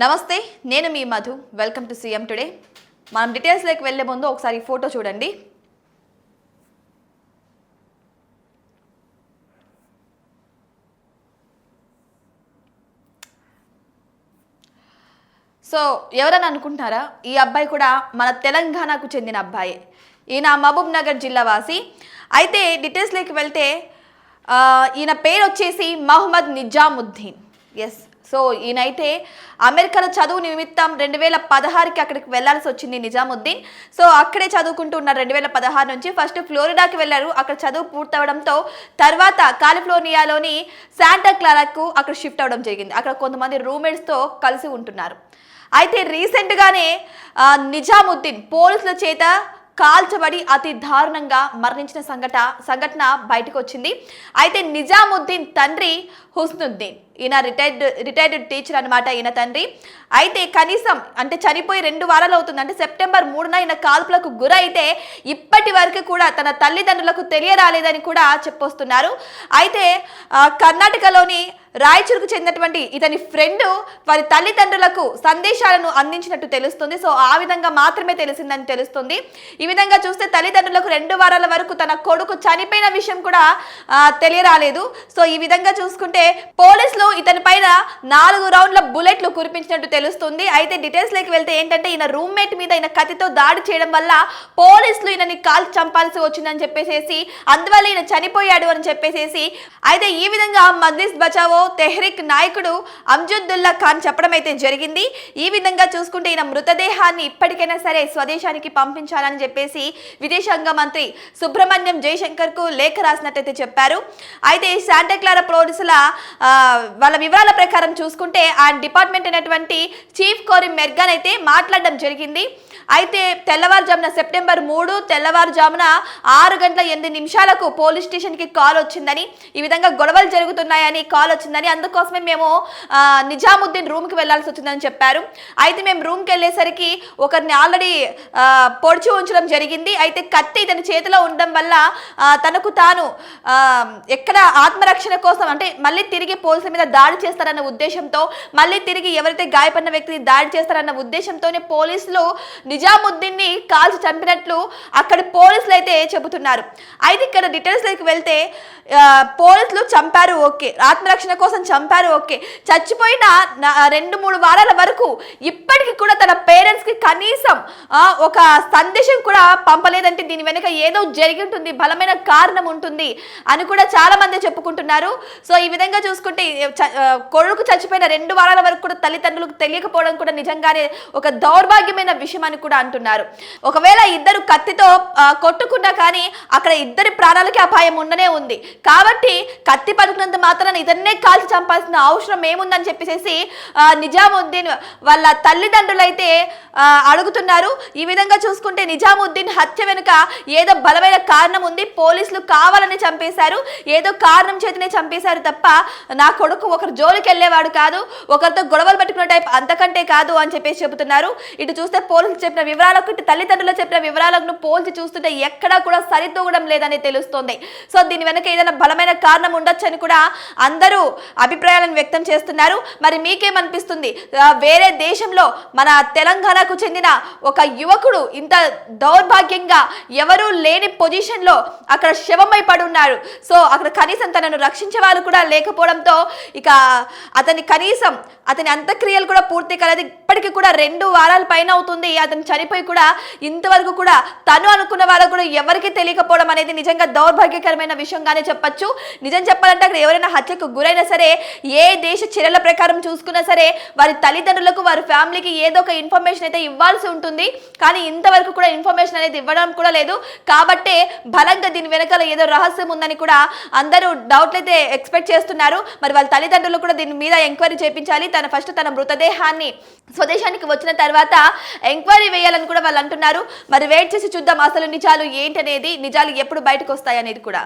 నమస్తే నేను మీ Madhu. Welcome to CM today మనం డీటెయిల్స్లోకి వెళ్ళే ముందు ఒకసారి ఫోటో చూడండి. సో ఎవరని అనుకుంటున్నారా? ఈ అబ్బాయి కూడా మన తెలంగాణకు చెందిన అబ్బాయే. ఈయన మహబూబ్ నగర్ జిల్లా వాసి. అయితే డీటెయిల్స్లోకి వెళ్తే ఈయన పేరు వచ్చేసి మహమ్మద్ నిజాముద్దీన్. ఎస్ సో ఈయనైతే అమెరికాలో చదువు నిమిత్తం రెండు వేల పదహారుకి అక్కడికి వెళ్ళాల్సి వచ్చింది నిజాముద్దీన్. సో అక్కడే చదువుకుంటూ ఉన్నారు రెండు వేల పదహారు నుంచి ఫస్ట్ ఫ్లోరిడాకి వెళ్ళారు అక్కడ చదువు పూర్తవడంతో తర్వాత కాలిఫోర్నియాలోని శాంటా క్లారాకు అక్కడ షిఫ్ట్ అవడం జరిగింది. అక్కడ కొంతమంది రూమ్మేట్స్తో కలిసి ఉంటున్నారు. అయితే రీసెంట్గానే నిజాముద్దీన్ పోలీసుల చేత కాల్చబడి అతి దారుణంగా మరణించిన సంఘట సంఘటన బయటకు వచ్చింది అయితే నిజాముద్దీన్ తండ్రి హుస్నుద్దీన్. ఈయన రిటైర్డ్ రిటైర్డ్ టీచర్ అనమాట ఈయన తండ్రి. అయితే కనీసం అంటే చనిపోయి రెండు వారాలు అవుతుంది అంటే సెప్టెంబర్ మూడున ఈయన కాల్పులకు గురైతే ఇప్పటి వరకు కూడా తన తల్లిదండ్రులకు తెలియరాలేదని కూడా చెప్పొస్తున్నారు. అయితే కర్ణాటకలోని రాయచూరుకు చెందినటువంటి ఇతని ఫ్రెండ్ వారి తల్లిదండ్రులకు సందేశాలను అందించినట్టు తెలుస్తుంది. సో ఆ విధంగా మాత్రమే తెలిసిందని తెలుస్తుంది. ఈ విధంగా చూస్తే తల్లిదండ్రులకు రెండు వారాల వరకు తన కొడుకు చనిపోయిన విషయం కూడా తెలియరాలేదు. సో ఈ విధంగా చూసుకుంటే పోలీసులు ఇతని పైన నాలుగు రౌండ్ల బుల్లెట్లు కురిపించినట్టు తెలుస్తుంది. అయితే డీటెయిల్స్లోకి వెళ్తే ఏంటంటే ఈయన రూమ్మేట్ మీద ఈయన కత్తితో దాడి చేయడం వల్ల పోలీసులు ఈయనని కాల్ చంపాల్సి వచ్చిందని చెప్పేసి అందువల్ల ఈయన చనిపోయాడు అని చెప్పేసి అయితే ఈ విధంగా మజ్లిస్ బచావో తెహ్రిక్ నాయకుడు అంజుద్దుల్లా ఖాన్ చెప్పడం అయితే జరిగింది. ఈ విధంగా చూసుకుంటే ఈయన మృతదేహాన్ని ఇప్పటికైనా సరే స్వదేశానికి పంపించాలని చెప్పేసి విదేశాంగ మంత్రి సుబ్రహ్మణ్యం జయశంకర్కు లేఖ రాసినట్టయితే చెప్పారు. అయితే శాంటాక్లారా పోలీసుల వాళ్ళ వివరాల ప్రకారం చూసుకుంటే ఆ డిపార్ట్మెంట్ అయినటువంటి చీఫ్ కోరి మెర్గాన్ అయితే మాట్లాడడం జరిగింది. అయితే తెల్లవారుజామున సెప్టెంబర్ మూడు తెల్లవారుజామున ఆరు గంటల ఎనిమిది నిమిషాలకు పోలీస్ స్టేషన్కి కాల్ వచ్చిందని ఈ విధంగా గొడవలు జరుగుతున్నాయని కాల్ వచ్చిందని అందుకోసమే మేము నిజాముద్దీన్ రూమ్కి వెళ్ళాల్సి వచ్చిందని చెప్పారు. అయితే మేము రూమ్కి వెళ్ళేసరికి ఒకరిని ఆల్రెడీ పొడిచి ఉంచడం జరిగింది. అయితే కత్తి ఇతని చేతిలో ఉండడం వల్ల తనకు తాను ఎక్కడ ఆత్మరక్షణ కోసం అంటే మళ్ళీ తిరిగి పోలీసుల మీద దాడి చేస్తారన్న ఉద్దేశంతో మళ్ళీ తిరిగి ఎవరైతే గాయపడిన వ్యక్తిని దాడి చేస్తారన్న ఉద్దేశంతోనే పోలీసులు నిజాముద్దీన్ని కాల్చి చంపినట్లు అక్కడ పోలీసులు అయితే చెబుతున్నారు. అయితే ఇక్కడ డీటెయిల్స్లోకి వెళ్తే పోలీసులు చంపారు ఓకే. ఆత్మరక్షణ కోసం చంపారు ఓకే. చచ్చిపోయిన నా- రెండు మూడు వారాల వరకు ఇప్పటికి కూడా తన పేరెంట్స్కి కనీసం ఒక సందేశం కూడా పంపలేదంటే దీని వెనుక ఏదో జరిగి ఉంటుంది బలమైన కారణం ఉంటుంది అని కూడా చాలా మంది చెప్పుకుంటున్నారు. సో ఈ విధంగా చూసుకుంటే చ- కొడుకు చచ్చిపోయిన రెండు వారాల వరకు కూడా తల్లిదండ్రులకు తెలియకపోవడం కూడా నిజంగానే ఒక దౌర్భాగ్యమైన విషయం అని కూడా అంటున్నారు. ఒకవేళ ఇద్దరు కత్తితో కొట్టుకున్నా కానీ అక్కడ ఇద్దరి ప్రాణాలకి అపాయం ఉండనే ఉంది. కాబట్టి కత్తి పలుకునంత మాత్రాన ఇతన్నే కాల్చి చంపాల్సిన అవసరం ఏముందని చెప్పేసి నిజాముద్దీన్ వాళ్ళ తల్లిదండ్రులు అయితే అడుగుతున్నారు. ఈ విధంగా చూసుకుంటే నిజాముద్దీన్ హత్య వెనుక ఏదో బలమైన కారణం ఉంది. పోలీసులు కావాలని చంపేశారు. ఏదో కారణం చేతనే చంపేశారు తప్ప నా కొడుకు ఒకరు జోలికి వెళ్ళేవాడు కాదు. ఒకరితో గొడవలు పెట్టుకున్న టైప్ అంతకంటే కాదు అని చెప్పేసి చెబుతున్నారు. ఇటు చూస్తే పోలీసులు చెప్పిన వివరాలకు ఇటు తల్లిదండ్రులు చెప్పిన వివరాలను పోల్చి చూస్తుంటే ఎక్కడా కూడా సరితూగడం లేదని తెలుస్తోంది. సో దీని వెనక ఏదైనా బలమైన కారణం ఉండొచ్చని కూడా అందరూ అభిప్రాయాలను వ్యక్తం చేస్తున్నారు. మరి మీకేమనిపిస్తుంది? వేరే దేశంలో మన తెలంగాణకు చెందిన ఒక యువకుడు ఇంత దౌర్భాగ్యంగా ఎవరూ లేని పొజిషన్లో అక్కడ శవమై పడి ఉన్నారు సో అక్కడ కనీసం తనను రక్షించే వాళ్ళు కూడా లేకపోవడంతో ఇక అతని కనీసం అతని అంత్యక్రియలు కూడా పూర్తి కలది. ఇప్పటికీ కూడా రెండు వారాల పైన అవుతుంది. అతను చనిపోయి కూడా ఇంతవరకు కూడా తను అనుకున్న వాళ్ళకు కూడా ఎవరికి తెలియకపోవడం అనేది నిజంగా దౌర్భాగ్యకరమైన విషయంగానే చెప్పొచ్చు. నిజం చెప్పాలంటే అక్కడ ఎవరైనా హత్యకు గురైనా సరే ఏ దేశ చర్యల ప్రకారం చూసుకున్నా సరే వారి తల్లిదండ్రులకు వారి ఫ్యామిలీకి ఏదో ఒక ఇన్ఫర్మేషన్ అయితే ఇవ్వాల్సి ఉంటుంది. కానీ ఇంతవరకు కూడా ఇన్ఫర్మేషన్ అనేది ఇవ్వడం కూడా లేదు. కాబట్టే బలంగా దీని వెనకాల ఏదో రహస్యం ఉందని కూడా అందరూ డౌట్లు అయితే ఎక్స్పెక్ట్ చేస్తున్నారు. మరి వాళ్ళ తల్లిదండ్రులు కూడా దీని మీద ఎంక్వైరీ చేయించాలి తన ఫస్ట్ తన మృతదేహాన్ని స్వదేశానికి వచ్చిన తర్వాత ఎంక్వైరీ వేయాలని కూడా వాళ్ళు అంటున్నారు. మరి వెయిట్ చేసి చూద్దాం. అసలు నిజాలు ఏంటనేది? నిజాలు ఎప్పుడు బయటకు వస్తాయి అనేది కూడా.